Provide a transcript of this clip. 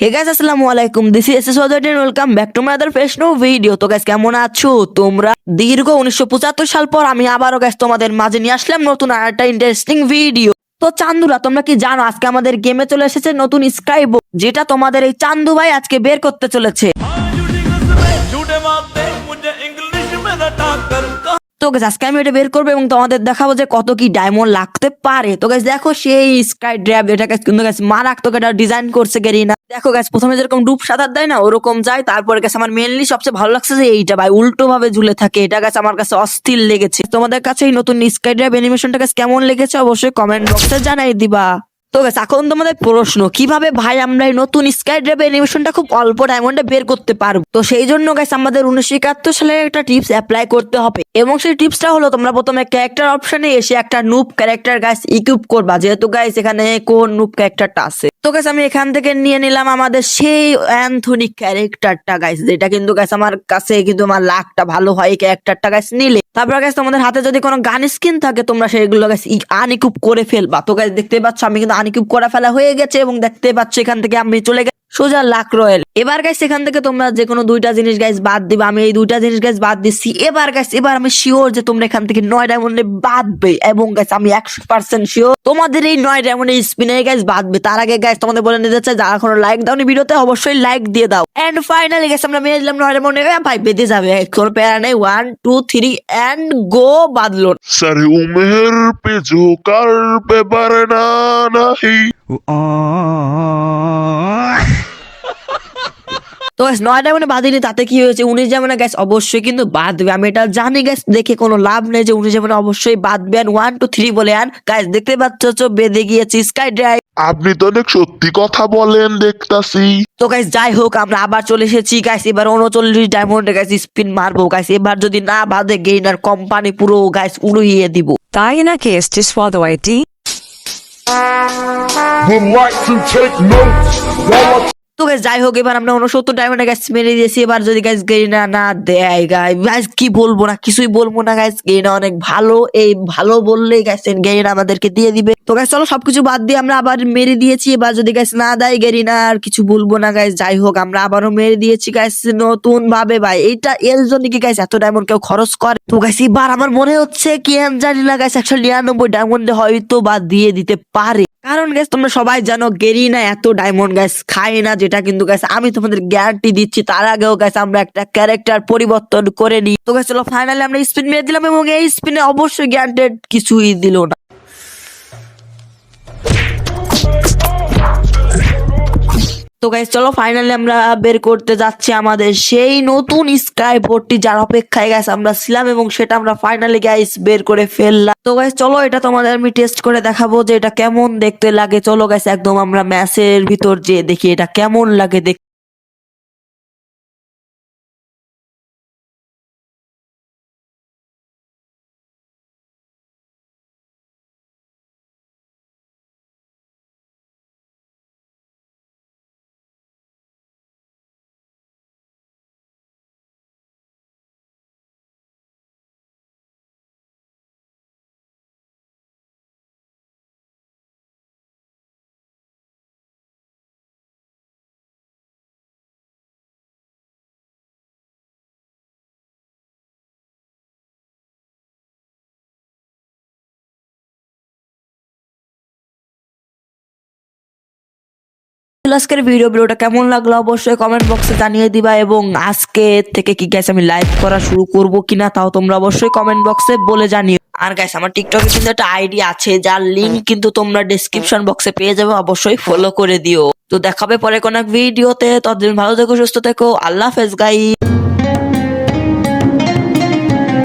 হে guys আসসালামু আলাইকুম this is SS ওয়াজার welcome back to my other fresh new video তো guys কেমন আছো? তোমরা দীর্ঘ উনিশশো পঁচাত্তর সাল পর আমি আবারও গাইস তোমাদের মাঝে নিয়ে আসলাম নতুন আর একটা ইন্টারেস্টিং ভিডিও তো চান্দুরা, তোমরা কি জানো আজকে আমাদের গেমে চলে এসেছে নতুন স্ক্রাইব যেটা তোমাদের এই চান্দু ভাই আজকে বের করতে চলেছে। তো গাছ আজকে আমি এটা বের করব এবং তোমাদের দেখাবো যে কত কি ডায়মন্ড লাগতে পারে। তো গাছ দেখো সেই স্কাই ড্র্যাপ এটা গাছ কিন্তু গাছ রাখতো এটা ডিজাইন করছে গেরিনা। দেখো গাছ প্রথমে যেরকম ডুব সাঁতার দেয় না, ওরকম যায়। তারপরে গাছ আমার মেনলি সবচেয়ে ভালো লাগছে যে এইটা ভাই উল্টো ভাবে ঝুলে থাকে। এটা গাছ আমার কাছে অস্থির লেগেছে। তোমাদের কাছে এই নতুন স্কাই ড্র্যাপ অ্যানিমেশনটা গাছ কেমন লেগেছে অবশ্যই কমেন্ট বক্সে জানাই দিবা। তো এখন তোমাদের প্রশ্ন, কীভাবে ভাই আমরা এই নতুন স্কাই ড্রাইভ অ্যানিমেশনটা খুব অল্প ডায়মন্ডে বের করতে পারব? তো সেই জন্য গাইস আমাদের উনিশশো একাত্তর সালে একটা টিপস অ্যাপ্লাই করতে হবে। এবং সেই টিপসটা হলো, তোমরা প্রথমে ক্যারেক্টার অপশনে এসে একটা নুপ ক্যারেক্টার গাইস ইকুইপ করবা। যেহেতু গাইস এখানে কোন নুপ ক্যারেক্টারটা আছে? তো আমি এখান থেকে নিয়ে নিলাম আমাদের সেই অ্যান্থনি ক্যারেক্টারটা গাইস যেটা কিন্তু গাইস আমার কাছে কিন্তু আমার লাকটা ভালো হয় এই ক্যারেক্টারটা গাইস নিলে। তারপর গাইস তোমাদের হাতে যদি কোনো গান স্কিন থাকে, তোমরা সেইগুলো গাইস আনিকুপ করে ফেলবা। তো গাইস দেখতে পাচ্ছ, আমি কিন্তু আনিকুপ করা ফেলা হয়ে গেছে এবং দেখতে পাচ্ছ, এখান থেকে আমি চলে গেছি। সোজা লাক রয়েল এবার গাইস এখান থেকে তোমরা যে কোনো দুইটা জিনিস গাইস বাদ দিবে আমি এই দুইটা জিনিস গাইস বাদ দিচ্ছি এবার গাইস এবার আমি শিওর যে তোমরা এখান থেকে নয় ডায়মন্ডে বাদবে এবং গাইস আমি একশো পার্সেন্ট শিওর তোমাদের এই নয় ডায়মন্ডে স্পিনে গাইস বাদবে তার আগে গাইস তোমাদের বলে নিতে চাই যারা এখনও লাইক দাওনি ভিডিওতে অবশ্যই লাইক দিয়ে দাও এন্ড ফাইনালি গাইস আমরা মেরে দিলাম নয় ডায়মন্ডে ভাই বেঁধে যাবে কোনো প্যারা নেই one two three and go বাদলো sir উমের পে জোকার ব্যাপার না নাহি তো guys, নয় ডায়মন্ডে বাদিনি তাতে কি হয়েছে? উনিশ ডায়মন্ডে গ্যাস অবশ্যই কিন্তু বাদবে আমি এটা জানি গ্যাস দেখে কোনো লাভ নেই যে উনিশ ডায়মন্ডে অবশ্যই বাদবে ওয়ান টু থ্রি বলে আন গাইস দেখতে পাচ্ছ বেঁধে গিয়েছি স্কাই ড্রাইভ আপনি তো অনেক সত্যি কথা বলেন দেখতাছি। তো গাইস যাই হোক আমরা আবার চলে এসেছি গাইস এবার উনচল্লিশ ডায়মন্ডে গাইস স্পিন মারবো গাইস এবার যদি না বাদে গেইনার কোম্পানি পুরো গাইস উড়িয়ে দিব। তাই que este swallow ID. Would like to take notes. While I তো গাইস যাই হোক, এবার আমরা উনসত্তর ডায়মন্ডে গাইস মেরে দিয়েছি। এবার যদি গাইস গেইনা না দেয় গাই গাইস কি বলব না, কিছুই বলব না গাইস গেইনা অনেক ভালো, এই ভালো বললেই গাইস গেইনা আমাদেরকে দিয়ে দিবে। তো গাইস চলো সবকিছু বাদ দিয়ে আমরা আবার মেরে দিয়েছি। এবার যদি গাইস না দেয় গেরিনা আর কিছু বলব না গাইস যাই হোক, আমরা আবারও মেরে দিয়েছি গাইস নতুন ভাবে ভাই, এইটা এর জন্য কি গাইস এত ডায়মন্ড কেউ খরচ করে? তো গাইস এবার আমার মনে হচ্ছে কি জানি না গাইস একশো নিরানব্বই ডায়মন্ডে হয়তো বা দিয়ে দিতে পারে। কারণ গ্যাস তোমরা সবাই জানো গেরিনা এত ডায়মন্ড গ্যাস খায় না যেটা কিন্তু গ্যাস আমি তোমাদের গ্যারান্টি দিচ্ছি তার আগেও গ্যাস আমরা একটা ক্যারেক্টার পরিবর্তন করে নিই। তো গ্যাস চলো ফাইনালি আমরা স্পিন মেরে দিলাম এবং এই স্পিনে অবশ্যই গ্যারান্টেড কিছুই দিল না। তো গাইস চলো ফাইনালি আমরা বের করতে যাচ্ছি আমাদের সেই নতুন স্কাই বোর্ডটি যার অপেক্ষায় গাইস আমরা ছিলাম এবং সেটা আমরা ফাইনালি গাইস বের করে ফেললাম। তো গাইস চলো এটা তোমাদের আমি টেস্ট করে দেখাবো যে এটা কেমন দেখতে লাগে। চলো গাইস একদম আমরা ম্যাচের ভিতর যে দেখি এটা কেমন লাগে দেখ আজকের ভিডিও ভিডিওটা কেমন লাগল অবশ্যই কমেন্ট বক্সে জানিয়ে দিবা এবং আজকে থেকে কি গ্যাস আমি লাইভ করা শুরু করব কিনা তাও তোমরা অবশ্যই কমেন্ট বক্সে বলে জানিও। আর গাইস আমার টিকটকে কিন্তু একটা আইডি আছে, যার লিঙ্ক কিন্তু তোমরা ডিসক্রিপশন বক্সে পেয়ে যাবে, অবশ্যই ফলো করে দিও। তো দেখাবে পরে কোন ভিডিওতে ততদিন ভালো থেকো, সুস্থ থেকো, আল্লাহ হাফেজ গাই